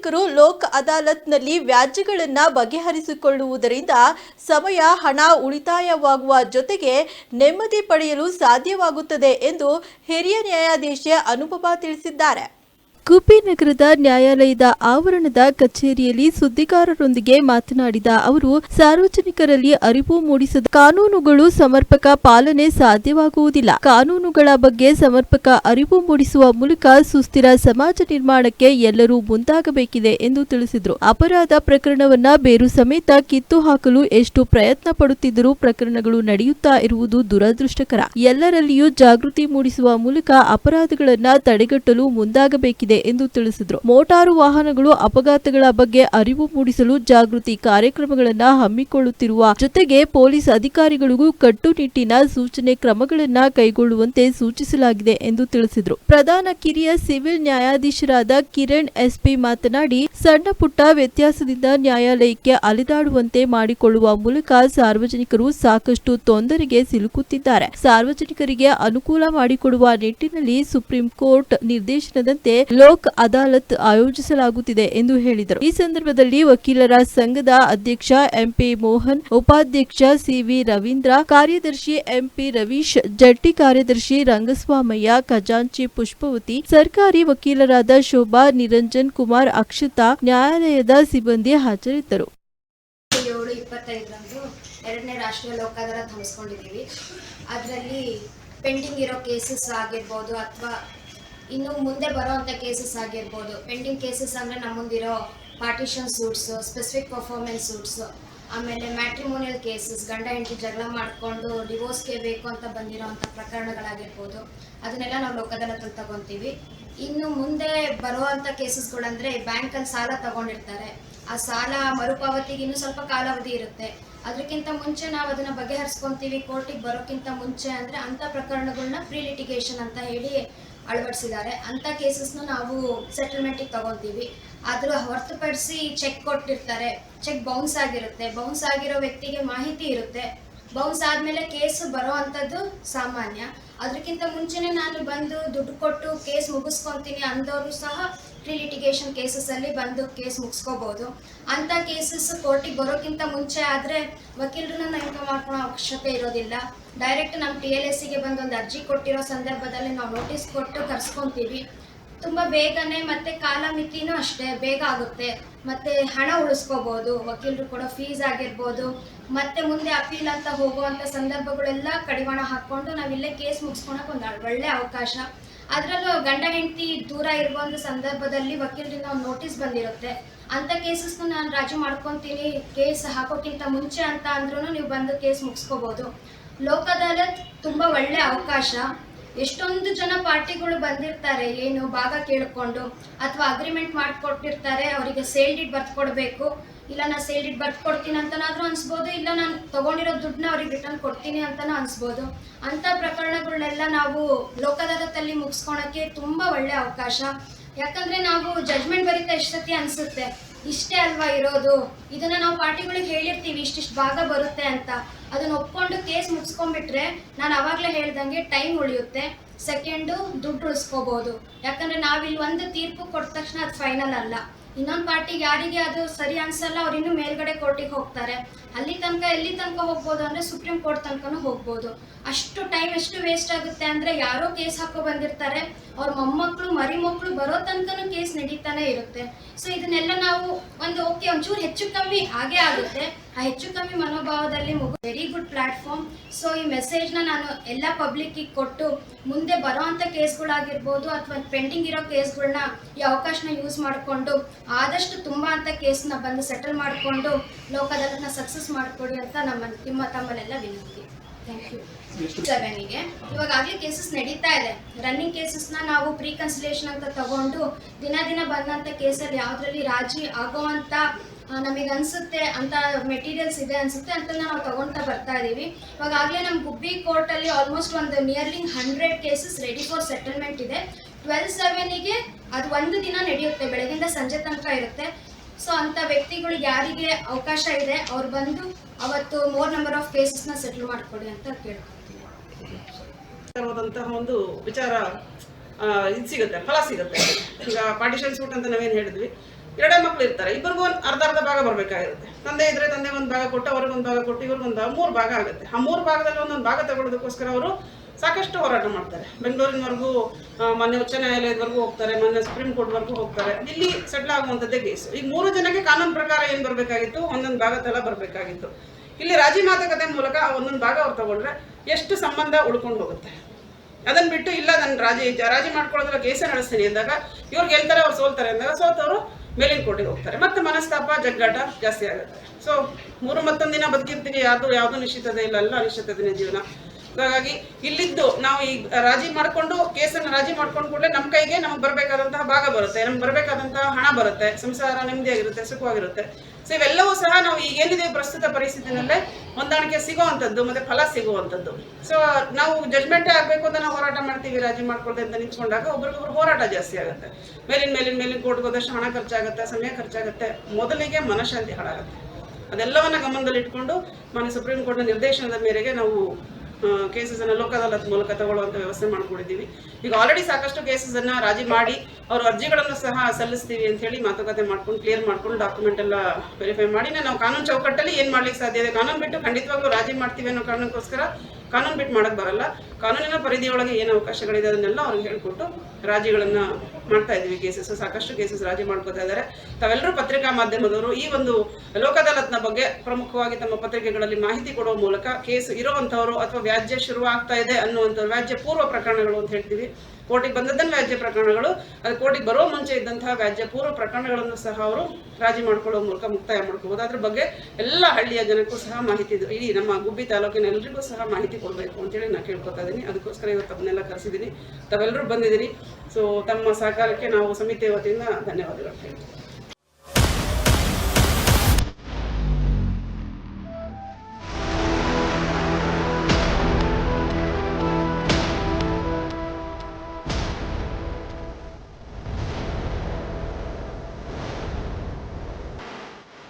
ಸಾರ್ವಜನಿಕರು ಲೋಕ್ ಅದಾಲತ್ನಲ್ಲಿ ವ್ಯಾಜ್ಯಗಳನ್ನು ಬಗೆಹರಿಸಿಕೊಳ್ಳುವುದರಿಂದ ಸಮಯ, ಹಣ ಉಳಿತಾಯವಾಗುವ ಜೊತೆಗೆ ನೆಮ್ಮದಿ ಪಡೆಯಲು ಸಾಧ್ಯವಾಗುತ್ತದೆ ಎಂದು ಹಿರಿಯ ನ್ಯಾಯಾಧೀಶ ಅನುಪಮ ತಿಳಿಸಿದ್ದಾರೆ. ನಗರದ ನ್ಯಾಯಾಲಯದ ಆವರಣದ ಕಚೇರಿಯಲ್ಲಿ ಸುದ್ದಿಗಾರರೊಂದಿಗೆ ಮಾತನಾಡಿದ ಅವರು, ಸಾರ್ವಜನಿಕರಲ್ಲಿ ಅರಿವು ಮೂಡಿಸದ ಕಾನೂನುಗಳು ಸಮರ್ಪಕ ಪಾಲನೆ ಸಾಧ್ಯವಾಗುವುದಿಲ್ಲ. ಕಾನೂನುಗಳ ಬಗ್ಗೆ ಸಮರ್ಪಕ ಅರಿವು ಮೂಡಿಸುವ ಮೂಲಕ ಸುಸ್ಥಿರ ಸಮಾಜ ನಿರ್ಮಾಣಕ್ಕೆ ಎಲ್ಲರೂ ಮುಂದಾಗಬೇಕಿದೆ ಎಂದು ತಿಳಿಸಿದರು. ಅಪರಾಧ ಪ್ರಕರಣವನ್ನ ಬೇರು ಸಮೇತ ಕಿತ್ತು ಹಾಕಲು ಎಷ್ಟು ಪ್ರಯತ್ನ ಪಡುತ್ತಿದ್ದರೂ ಪ್ರಕರಣಗಳು ನಡೆಯುತ್ತಾ ಇರುವುದು ದುರದೃಷ್ಟಕರ. ಎಲ್ಲರಲ್ಲಿಯೂ ಜಾಗೃತಿ ಮೂಡಿಸುವ ಮೂಲಕ ಅಪರಾಧಗಳನ್ನ ತಡೆಗಟ್ಟಲು ಮುಂದಾಗಬೇಕಿದೆ ಎಂದು ತಿಳಿಸಿದರು. ಮೋಟಾರು ವಾಹನಗಳು ಅಪಘಾತಗಳ ಬಗ್ಗೆ ಅರಿವು ಮೂಡಿಸಲು ಜಾಗೃತಿ ಕಾರ್ಯಕ್ರಮಗಳನ್ನು ಹಮ್ಮಿಕೊಳ್ಳುತ್ತಿರುವ ಜೊತೆಗೆ ಪೊಲೀಸ್ ಅಧಿಕಾರಿಗಳಿಗೂ ಕಟ್ಟುನಿಟ್ಟಿನ ಸೂಚನೆ ಕ್ರಮಗಳನ್ನ ಕೈಗೊಳ್ಳುವಂತೆ ಸೂಚಿಸಲಾಗಿದೆ ಎಂದು ತಿಳಿಸಿದರು. ಪ್ರಧಾನ ಕಿರಿಯ ಸಿವಿಲ್ ನ್ಯಾಯಾಧೀಶರಾದ ಕಿರಣ್ ಎಸ್ಪಿ ಮಾತನಾಡಿ, ಸಣ್ಣ ಪುಟ್ಟ ವ್ಯತ್ಯಾಸದಿಂದ ನ್ಯಾಯಾಲಯಕ್ಕೆ ಅಲೆದಾಡುವಂತೆ ಮಾಡಿಕೊಳ್ಳುವ ಮೂಲಕ ಸಾರ್ವಜನಿಕರು ಸಾಕಷ್ಟು ತೊಂದರೆಗೆ ಸಿಲುಕುತ್ತಿದ್ದಾರೆ. ಸಾರ್ವಜನಿಕರಿಗೆ ಅನುಕೂಲ ಮಾಡಿಕೊಡುವ ನಿಟ್ಟಿನಲ್ಲಿ ಸುಪ್ರೀಂ ಕೋರ್ಟ್ ನಿರ್ದೇಶನದಂತೆ ಲೋಕ್ ಅದಾಲತ್ ಆಯೋಜಿಸಲಾಗುತ್ತಿದೆ ಎಂದು ಹೇಳಿದರು. ಈ ಸಂದರ್ಭದಲ್ಲಿ ವಕೀಲರ ಸಂಘದ ಅಧ್ಯಕ್ಷ ಎಂಪಿ ಮೋಹನ್, ಉಪಾಧ್ಯಕ್ಷ ಸಿವಿ ರವೀಂದ್ರ, ಕಾರ್ಯದರ್ಶಿ ಎಂಪಿ ರವೀಶ್ ಜಟ್ಟಿ ಕಾರ್ಯದರ್ಶಿ ರಂಗಸ್ವಾಮಯ್ಯ, ಖಜಾಂಚಿ ಪುಷ್ಪವತಿ, ಸರ್ಕಾರಿ ವಕೀಲರಾದ ಶೋಭಾ ನಿರಂಜನ್ ಕುಮಾರ್, ಅಕ್ಷತಾ, ನ್ಯಾಯಾಲಯದ ಸಿಬ್ಬಂದಿ ಹಾಜರಿದ್ದರು. ಎರಡನೇ ರಾಷ್ಟ್ರೀಯ ಅದರಲ್ಲಿ ಪೆಂಡಿಂಗ್ ಇರೋ ಕೇಸಸ್ ಆಗಿರ್ಬೋದು ಅಥವಾ ಇನ್ನು ಮುಂದೆ ಬರೋವಂಥ ಕೇಸಸ್ ಆಗಿರ್ಬೋದು. ಪೆಂಡಿಂಗ್ ಕೇಸಸ್ ಅಂದರೆ ನಮ್ಮ ಮುಂದಿರೋ partition suits specific performance suits ಆಮೇಲೆ ಮ್ಯಾಟ್ರಿಮೋನಿಯಲ್ ಕೇಸಸ್ ಗಂಡ ಹೆಂಡತಿ ಜಗಳ ಮಾಡಿಕೊಂಡು ಡಿವೋರ್ಸ್ಗೆ ಬೇಕು ಅಂತ ಬಂದಿರೋವಂಥ ಪ್ರಕರಣಗಳಾಗಿರ್ಬೋದು. ಅದನ್ನೆಲ್ಲ ನಾವು ಲೋಕದಲ್ಲ ತಗೊತೀವಿ. ಇನ್ನು ಮುಂದೆ ಬರುವಂಥ ಕೇಸಸ್ಗಳಂದರೆ ಬ್ಯಾಂಕಲ್ಲಿ ಸಾಲ ತಗೊಂಡಿರ್ತಾರೆ. ಆ ಸಾಲ ಮರುಪಾವತಿಗೆ ಇನ್ನೂ ಸ್ವಲ್ಪ ಕಾಲಾವಧಿ ಇರುತ್ತೆ. ಅದಕ್ಕಿಂತ ಮುಂಚೆ ನಾವು ಅದನ್ನು ಬಗೆಹರಿಸ್ಕೊತೀವಿ. ಕೋರ್ಟಿಗೆ ಬರೋಕ್ಕಿಂತ ಮುಂಚೆ ಅಂದರೆ ಅಂಥ ಪ್ರಕರಣಗಳನ್ನ ಫ್ರೀ ಲಿಟಿಗೇಷನ್ ಅಂತ ಹೇಳಿ ಅಳವಡಿಸಿದ್ದಾರೆ. ಅಂಥ ಕೇಸಸ್ನ ನಾವು ಸೆಟಲ್ಮೆಂಟಿಗೆ ತಗೊಳ್ತೀವಿ ಆದ್ರೂ ಹೊರತುಪಡಿಸಿ ಚೆಕ್ ಕೊಟ್ಟಿರ್ತಾರೆ. ಚೆಕ್ ಬೌನ್ಸ್ ಆಗಿರುತ್ತೆ. ಬೌನ್ಸ್ ಆಗಿರೋ ವ್ಯಕ್ತಿಗೆ ಮಾಹಿತಿ ಇರುತ್ತೆ. ಬೌನ್ಸ್ ಆದಮೇಲೆ ಕೇಸ್ ಬರೋ ಅಂಥದ್ದು ಸಾಮಾನ್ಯ. ಅದಕ್ಕಿಂತ ಮುಂಚೆನೇ ನಾನು ಬಂದು ದುಡ್ಡು ಕೊಟ್ಟು ಕೇಸ್ ಮುಗಿಸ್ಕೊತೀನಿ ಅಂದವರು ಸಹ ಪ್ರೀ ಲಿಟಿಗೇಷನ್ ಕೇಸಸಲ್ಲಿ ಬಂದು ಕೇಸ್ ಮುಗಿಸ್ಕೋಬೋದು. ಅಂಥ ಕೇಸಸ್ ಕೋರ್ಟಿಗೆ ಬರೋಕ್ಕಿಂತ ಮುಂಚೆ ಆದರೆ ವಕೀಲರನ್ನ ನೇಮಕ ಮಾಡ್ಕೊಳ್ಳೋ ಅವಶ್ಯಕತೆ ಇರೋದಿಲ್ಲ. ಡೈರೆಕ್ಟ್ ನಮ್ಮ ಟಿ ಎಲ್ ಎಸ್ಸಿಗೆ ಬಂದು ಒಂದು ಅರ್ಜಿ ಕೊಟ್ಟಿರೋ ಸಂದರ್ಭದಲ್ಲಿ ನಾವು ನೋಟಿಸ್ ಕೊಟ್ಟು ಕರ್ಸ್ಕೊತೀವಿ. ತುಂಬ ಬೇಗನೆ ಮತ್ತೆ ಕಾಲಮಿತಿನೂ ಅಷ್ಟೇ, ಬೇಗ ಆಗುತ್ತೆ. ಮತ್ತೆ ಹಣ ಉಳಿಸ್ಕೋಬಹುದು ವಕೀಲರು ಕೊಡೋ ಫೀಸ್ ಆಗಿರ್ಬೋದು, ಮತ್ತೆ ಮುಂದೆ ಅಪೀಲ್ ಅಂತ ಹೋಗುವಂಥ ಸಂದರ್ಭಗಳೆಲ್ಲ ಕಡಿವಾಣ ಹಾಕೊಂಡು ನಾವಿಲ್ಲೇ ಕೇಸ್ ಮುಗಿಸ್ಕೊಳಕ್ಕೆ ಒಂದು ಒಳ್ಳೆ ಅವಕಾಶ. ಅದರಲ್ಲೂ ಗಂಡ ಹೆಂಡತಿ ದೂರ ಇರುವಂಥ ಸಂದರ್ಭದಲ್ಲಿ ವಕೀಲರಿಂದ ಒಂದು ನೋಟಿಸ್ ಬಂದಿರುತ್ತೆ. ಅಂಥ ಕೇಸಸ್ ನಾನು ರಾಜು ಮಾಡ್ಕೊತೀನಿ ಕೇಸ್ ಹಾಕೋಕ್ಕಿಂತ ಮುಂಚೆ ಅಂತ ಅಂದ್ರೂ ನೀವು ಬಂದು ಕೇಸ್ ಮುಗಿಸ್ಕೋಬೋದು. ಲೋಕ ಅದಾಲತ್ ತುಂಬ ಒಳ್ಳೆ ಅವಕಾಶ. ಎಷ್ಟೊಂದು ಜನ ಪಾರ್ಟಿಗಳು ಬಂದಿರ್ತಾರೆ, ಏನು ಭಾಗ ಕೇಳಿಕೊಂಡು ಅಥವಾ ಅಗ್ರಿಮೆಂಟ್ ಮಾಡಿಕೊಟ್ಟಿರ್ತಾರೆ, ಅವರಿಗೆ ಸೇಲ್ ಡೀಡ್ ಬರ್ತ್ ಕೊಡಬೇಕು, ಇಲ್ಲ ನಾನು ಸೇಲ್ ಡೀಡ್ ಬರ್ತ್ ಕೊಡ್ತೀನಿ ಅಂತನಾದ್ರೂ ಅನ್ಸ್ಬೋದು, ಇಲ್ಲ ನಾನು ತಗೊಂಡಿರೋ ದುಡ್ಡನ್ನ ಅವ್ರಿಗೆ ರಿಟರ್ನ್ ಕೊಡ್ತೀನಿ ಅಂತಲೂ ಅನ್ಸ್ಬೋದು. ಅಂಥ ಪ್ರಕರಣಗಳನ್ನೆಲ್ಲ ನಾವು ಲೋಕದಾಲತ್ತಲ್ಲಿ ಮುಗಿಸ್ಕೊಳಕ್ಕೆ ತುಂಬ ಒಳ್ಳೆ ಅವಕಾಶ. ಯಾಕಂದ್ರೆ ನಾವು ಜಜ್ಮೆಂಟ್ ಬರೀತಾ ಎಷ್ಟು ಸತಿ ಅನ್ಸುತ್ತೆ ಇಷ್ಟೇ ಅಲ್ವಾ ಇರೋದು? ಇದನ್ನ ನಾವು ಪಾರ್ಟಿಗಳಿಗೆ ಹೇಳಿರ್ತೀವಿ, ಇಷ್ಟಿಷ್ಟು ಭಾಗ ಬರುತ್ತೆ ಅಂತ. ಅದನ್ನ ಒಪ್ಕೊಂಡು ಕೇಸ್ ಮುಗಿಸ್ಕೊಂಡ್ಬಿಟ್ರೆ ನಾನು ಅವಾಗಲೇ ಹೇಳ್ದಂಗೆ ಟೈಮ್ ಉಳಿಯುತ್ತೆ. ಸೆಕೆಂಡು ದುಡ್ಡು ಉಳಿಸ್ಕೋಬಹುದು ಯಾಕಂದ್ರೆ ನಾವಿಲ್ಲಿ ಒಂದು ತೀರ್ಪು ಕೊಟ್ಟ ತಕ್ಷಣ ಅದು ಫೈನಲ್ ಅಲ್ಲ. ಇನ್ನೊಂದು ಪಾರ್ಟಿಗೆ ಯಾರಿಗೆ ಅದು ಸರಿ ಅನ್ಸಲ್ಲ, ಅವ್ರು ಇನ್ನೂ ಮೇಲ್ಗಡೆ ಕೋರ್ಟಿಗೆ ಹೋಗ್ತಾರೆ. ಅಲ್ಲಿ ತನಕ, ಎಲ್ಲಿ ತನಕ ಹೋಗ್ಬೋದು ಅಂದ್ರೆ ಸುಪ್ರೀಂ ಕೋರ್ಟ್ ತನಕನೂ ಹೋಗ್ಬೋದು. ಅಷ್ಟು ಟೈಮ್ ಎಷ್ಟು ವೇಸ್ಟ್ ಆಗುತ್ತೆ ಅಂದ್ರೆ ಯಾರೋ ಕೇಸ್ ಹಾಕೋ ಬಂದಿರ್ತಾರೆ, ಅವ್ರ ಮೊಮ್ಮಕ್ಕಳು ಮರಿ ಮಕ್ಕಳು ಬರೋ ತನಕನೂ ಕೇಸ್ ನಡೀತಾನೆ ಇರುತ್ತೆ. ಸೊ ಇದನ್ನೆಲ್ಲ ನಾವು ಒಂದು ಓಕೆ ಒಂಚೂರು ಹೆಚ್ಚು ಕಮ್ಮಿ ಹಾಗೆ ಆಗುತ್ತೆ. ಹೆಚ್ಚು ಕಮ್ಮಿ ಮನೋಭಾವದಲ್ಲಿ ಮುಗು ವೆರಿ ಗುಡ್ ಪ್ಲಾಟ್ಫಾರ್ಮ್ ಸೊ ಈ ಮೆಸೇಜ್ನ ನಾನು ಎಲ್ಲ ಪಬ್ಲಿಕ್ಕಿಗೆ ಕೊಟ್ಟು ಮುಂದೆ ಬರೋ ಅಂಥ ಕೇಸ್ಗಳಾಗಿರ್ಬೋದು ಅಥವಾ ಪೆಂಡಿಂಗ್ ಇರೋ ಕೇಸ್ಗಳನ್ನ ಈ ಅವಕಾಶನ ಯೂಸ್ ಮಾಡಿಕೊಂಡು ಆದಷ್ಟು ತುಂಬ ಅಂತ ಕೇಸ್ನ ಬಂದು ಸೆಟಲ್ ಮಾಡಿಕೊಂಡು ಲೋಕದಲ್ಲನ್ನ ಸಕ್ಸಸ್ ಮಾಡಿಕೊಡಿ ಅಂತ ನಮ್ಮ ನಿಮ್ಮ ತಮ್ಮನೆಲ್ಲ ವಿನಂತಿ. ಥ್ಯಾಂಕ್ ಯು ಸೆವೆನಿಗೆ ಇವಾಗ ಆಗಲೇ ಕೇಸಸ್ ನಡೀತಾ ಇದೆ. ರನ್ನಿಂಗ್ ಕೇಸಸ್ನ ನಾವು ಪ್ರೀ ಕನ್ಸಿಲೇಷನ್ ಅಂತ ತಗೊಂಡು ದಿನ ದಿನ ಬಂದಂಥ ಕೇಸಲ್ಲಿ ಯಾವುದ್ರಲ್ಲಿ ರಾಜಿ ಆಗೋವಂಥ ನಮಗೆ ಅನ್ಸುತ್ತೆ ಅಂತ ಮೆಟೀರಿಯಲ್ಸ್ ಇದೆ, ಅನ್ಸುತ್ತೆ ಅಂತ ನಾವು ತಗೊಳ್ತಾ ಬರ್ತಾ ಇದೀವಿ. ಇವಾಗ ಆಗಲೇ ನಮ್ಮ ಗುಬ್ಬಿ ಕೋರ್ಟಲ್ಲಿ ಆಲ್ಮೋಸ್ಟ್ ಒಂದು nearly hundred cases ready for settlement ಇದೆ. ಟ್ವೆಲ್ ಸೆವೆನಿಗೆ ಅದು ಒಂದು ದಿನ ನಡೆಯುತ್ತೆ, ಬೆಳಗಿಂದ ಸಂಜೆ ತನಕ ಇರುತ್ತೆ. ಸೊ ಅಂಥ ವ್ಯಕ್ತಿಗಳಿಗೆ ಯಾರಿಗೆ ಅವಕಾಶ ಇದೆ, ಅವ್ರು ಬಂದು ಅವತ್ತು ಮೋರ್ ನಂಬರ್ ಆಫ್ ಕೇಸಸ್ನ ಸೆಟಲ್ ಮಾಡಿಕೊಡಿ ಅಂತ ಕೇಳ್ಕೊಳ್ತೀನಿ ಒಂದು ವಿಚಾರ ಇದು ಸಿಗುತ್ತೆ, ಫಲ ಸಿಗುತ್ತೆ. ಈಗ ಪಾರ್ಟಿಷನ್ ಸೂಟ್ ಅಂತ ನಾವೇನು ಹೇಳಿದ್ವಿ. ಎರಡೇ ಮಕ್ಳು ಇರ್ತಾರೆ. ಇಬ್ಬರಿಗೂ ಒಂದು ಅರ್ಧ ಅರ್ಧ ಭಾಗ ಬರಬೇಕಾಗಿರುತ್ತೆ. ತಂದೆ ಇದ್ರೆ ತಂದೆ ಒಂದು ಭಾಗ ಕೊಟ್ಟು ಅವ್ರಿಗೊಂದು ಭಾಗ ಕೊಟ್ಟು ಇವ್ರಿಗೊಂದು ಭಾಗ ಮೂರು ಭಾಗ ಆಗುತ್ತೆ. ಆ ಮೂರು ಭಾಗದಲ್ಲಿ ಒಂದೊಂದು ಭಾಗ ತಗೊಳ್ಳೋದಕ್ಕೋಸ್ಕರ ಅವರು ಸಾಕಷ್ಟು ಹೋರಾಟ ಮಾಡ್ತಾರೆ. ಬೆಂಗಳೂರಿನವರೆಗೂ ಮೊನ್ನೆ ಉಚ್ಚ ನ್ಯಾಯಾಲಯದವರೆಗೂ ಹೋಗ್ತಾರೆ, ಮೊನ್ನೆ ಸುಪ್ರೀಂ ಕೋರ್ಟ್ವರೆಗೂ ಹೋಗ್ತಾರೆ. ಇಲ್ಲಿ ಸೆಟ್ಲ್ ಆಗುವಂಥದ್ದೇ ಕೇಸು ಈಗ ಮೂರು ಜನಕ್ಕೆ ಕಾನೂನು ಪ್ರಕಾರ ಏನು ಬರಬೇಕಾಗಿತ್ತು? ಒಂದೊಂದು ಭಾಗ ತಲ ಬರಬೇಕಾಗಿತ್ತು. ಇಲ್ಲಿ ರಾಜಿ ಮಾತುಕತೆ ಮೂಲಕ ಒಂದೊಂದು ಭಾಗ ಅವ್ರು ತಗೊಂಡ್ರೆ ಎಷ್ಟು ಸಂಬಂಧ ಉಳ್ಕೊಂಡು ಹೋಗುತ್ತೆ? ಅದನ್ನ ಬಿಟ್ಟು ಇಲ್ಲ ನನ್ನ ರಾಜಿ ರಾಜಿ ಮಾಡ್ಕೊಳ್ಳೋದ್ರ ಕೇಸೇ ನಡೆಸ್ತೀನಿ ಅಂದಾಗ, ಇವ್ರು ಗೆಲ್ತಾರೆ, ಅವ್ರು ಸೋಲ್ತಾರೆ ಅಂದಾಗ ಸೋತವರು ಮೇಲಿನ ಕೋಟೆಗೆ ಹೋಗ್ತಾರೆ. ಮತ್ತೆ ಮನಸ್ತಾಪ, ಜಗ್ಗಾಟ ಜಾಸ್ತಿ ಆಗುತ್ತೆ. ಸೊ ಮೂರು ಮತ್ತೊಂದು ದಿನ ಬದುಕಿರ್ತೀವಿ ಯಾವುದು ಯಾವುದು ನಿಶ್ಚಿತತೆ ಇಲ್ಲ, ಎಲ್ಲ ಅನಿಶ್ಚಿತತೆ ಜೀವನ. ಹಾಗಾಗಿ ಇಲ್ಲಿದ್ದು ನಾವು ಈ ರಾಜಿ ಮಾಡ್ಕೊಂಡು, ಕೇಸನ್ನು ರಾಜಿ ಮಾಡ್ಕೊಂಡು ಕೂಡಲೇ ನಮ್ಮ ಕೈಗೆ ನಮಗೆ ಬರಬೇಕಾದಂತಹ ಭಾಗ ಬರುತ್ತೆ. ನಮ್ಗೆ ಬರಬೇಕಾದಂತಹ ಹಣ ಬರುತ್ತೆ. ಸಂಸಾರ ನೆಮ್ಮದಿಯಾಗಿರುತ್ತೆ, ಸುಖವಾಗಿರುತ್ತೆ. ಸೊ ಇವೆಲ್ಲವೂ ಸಹ ನಾವು ಈಗ ಏನಿದೆ ಪ್ರಸ್ತುತ ಪರಿಸ್ಥಿತಿನಲ್ಲೇ ಹೊಂದಾಣಿಕೆ ಸಿಗುವಂಥದ್ದು, ಮತ್ತೆ ಫಲ ಸಿಗುವಂಥದ್ದು. ಸೊ ನಾವು ಜಜ್ಮೆಂಟೇ ಆಗಬೇಕು ಅಂತ ನಾವು ಹೋರಾಟ ಮಾಡ್ತೀವಿ, ರಾಜಿ ಮಾಡ್ಕೊಳ್ದೆ ಅಂತ ನಿಂತ್ಕೊಂಡಾಗ ಒಬ್ರಿಗೊಬ್ರು ಹೋರಾಟ ಜಾಸ್ತಿ ಆಗುತ್ತೆ. ಮೇಲಿನ ಮೇಲಿನ ಮೇಲಿನ ಕೋರ್ಟ್ಗೆ ಹೋದಷ್ಟು ಹಣ ಖರ್ಚಾಗುತ್ತೆ, ಸಮಯ ಖರ್ಚಾಗುತ್ತೆ, ಮೊದಲಿಗೆ ಮನಃಶಾಂತಿ ಹಾಳಾಗುತ್ತೆ. ಅದೆಲ್ಲವನ್ನ ಗಮನದಲ್ಲಿ ಇಟ್ಕೊಂಡು ಮಾನ್ಯ ಸುಪ್ರೀಂ ಕೋರ್ಟ್ನ ನಿರ್ದೇಶನದ ಮೇರೆಗೆ ನಾವು ಕೇಸಸ್ ಅನ್ನ ಲೋಕ ಅದಾಲತ್ ಮೂಲಕ ತಗೊಳ್ಳುವಂತ ವ್ಯವಸ್ಥೆ ಮಾಡ್ಕೊಂಡಿದ್ದೀವಿ. ಈಗ ಆಲ್ರೆಡಿ ಸಾಕಷ್ಟು ಕೇಸಸ್ ಅನ್ನ ರಾಜಿ ಮಾಡಿ ಅವ್ರ ಅರ್ಜಿಗಳನ್ನು ಸಹ ಸಲ್ಲಿಸ್ತೀವಿ ಅಂತ ಹೇಳಿ ಮಾತುಕತೆ ಮಾಡ್ಕೊಂಡು ಕ್ಲಿಯರ್ ಮಾಡ್ಕೊಂಡು ಡಾಕ್ಯುಮೆಂಟ್ ಎಲ್ಲ ವೆರಿಫೈ ಮಾಡಿ. ನಾವು ಕಾನೂನು ಚೌಕಟ್ಟಲ್ಲಿ ಏನ್ ಮಾಡ್ಲಿಕ್ಕೆ ಸಾಧ್ಯ ಇದೆ? ಕಾನೂನು ಬಿಟ್ಟು ಖಂಡಿತವಾಗ್ಲೂ ರಾಜಿ ಮಾಡ್ತೀವಿ ಅನ್ನೋ ಕಾರಣಕ್ಕೋಸ್ಕರ ಕಾನೂನು ಬಿಟ್ಟು ಮಾಡಕ್ ಬರಲ್ಲ. ಕಾನೂನಿನ ಪರಿಧಿಯೊಳಗೆ ಏನು ಅವಕಾಶಗಳಿದೆ ಅದನ್ನೆಲ್ಲ ಅವ್ರಿಗೆ ಹೇಳ್ಕೊಟ್ಟು ರಾಜಿಗಳನ್ನ ಮಾಡ್ತಾ ಇದೀವಿ ಕೇಸಸ್ ಸಾಕಷ್ಟು ಕೇಸಸ್ ರಾಜಿ ಮಾಡ್ಕೋತಾ ಇದ್ದಾರೆ. ತಾವೆಲ್ಲರೂ ಪತ್ರಿಕಾ ಮಾಧ್ಯಮದವರು, ಈ ಒಂದು ಲೋಕ ಅದಾಲತ್ನ ಬಗ್ಗೆ ಪ್ರಮುಖವಾಗಿ ತಮ್ಮ ಪತ್ರಿಕೆಗಳಲ್ಲಿ ಮಾಹಿತಿ ಕೊಡುವ ಮೂಲಕ ಕೇಸ್ ಇರುವಂತವರು ಅಥವಾ ವ್ಯಾಜ್ಯ ಶುರುವಾಗ್ತಾ ಇದೆ ಅನ್ನುವಂಥವ್ರು ವ್ಯಾಜ್ಯ ಪೂರ್ವ ಪ್ರಕರಣಗಳು ಅಂತ ಹೇಳ್ತೀವಿ. ಕೋರ್ಟಿಗೆ ಬಂದದ್ದನ್ನು ವ್ಯಾಜ್ಯ ಪ್ರಕರಣಗಳು, ಅದು ಕೋರ್ಟಿಗೆ ಬರೋ ಮುಂಚೆ ಇದ್ದಂತಹ ವ್ಯಾಜ್ಯ ಪೂರ್ವ ಪ್ರಕರಣಗಳನ್ನು ಸಹ ಅವರು ರಾಜಿ ಮಾಡ್ಕೊಳ್ಳೋ ಮೂಲಕ ಮುಕ್ತಾಯ ಮಾಡ್ಕೋಬಹುದು ಅದ್ರ ಬಗ್ಗೆ ಎಲ್ಲ ಹಳ್ಳಿಯ ಜನಕ್ಕೂ ಸಹ ಮಾಹಿತಿ ಇಡೀ ನಮ್ಮ ಗುಬ್ಬಿ ತಾಲೂಕಿನ ಎಲ್ರಿಗೂ ಸಹ ಮಾಹಿತಿ ಕೊಡಬೇಕು ಅಂತೇಳಿ ನಾನು ಕೇಳ್ಕೊತಾ ಇದ್ದೀನಿ. ಅದಕ್ಕೋಸ್ಕರ ಇವತ್ತು ತಮ್ಮನ್ನೆಲ್ಲ ಕರೆಸಿದ್ದೀನಿ. ತಾವೆಲ್ಲರೂ ಬಂದಿದ್ದೀನಿ ಸೊ ತಮ್ಮ ಸಹಕಾರಕ್ಕೆ ನಾವು ಸಮಿತಿಯ ವತಿಯಿಂದ ಧನ್ಯವಾದಗಳು ಹೇಳ್ತೀನಿ.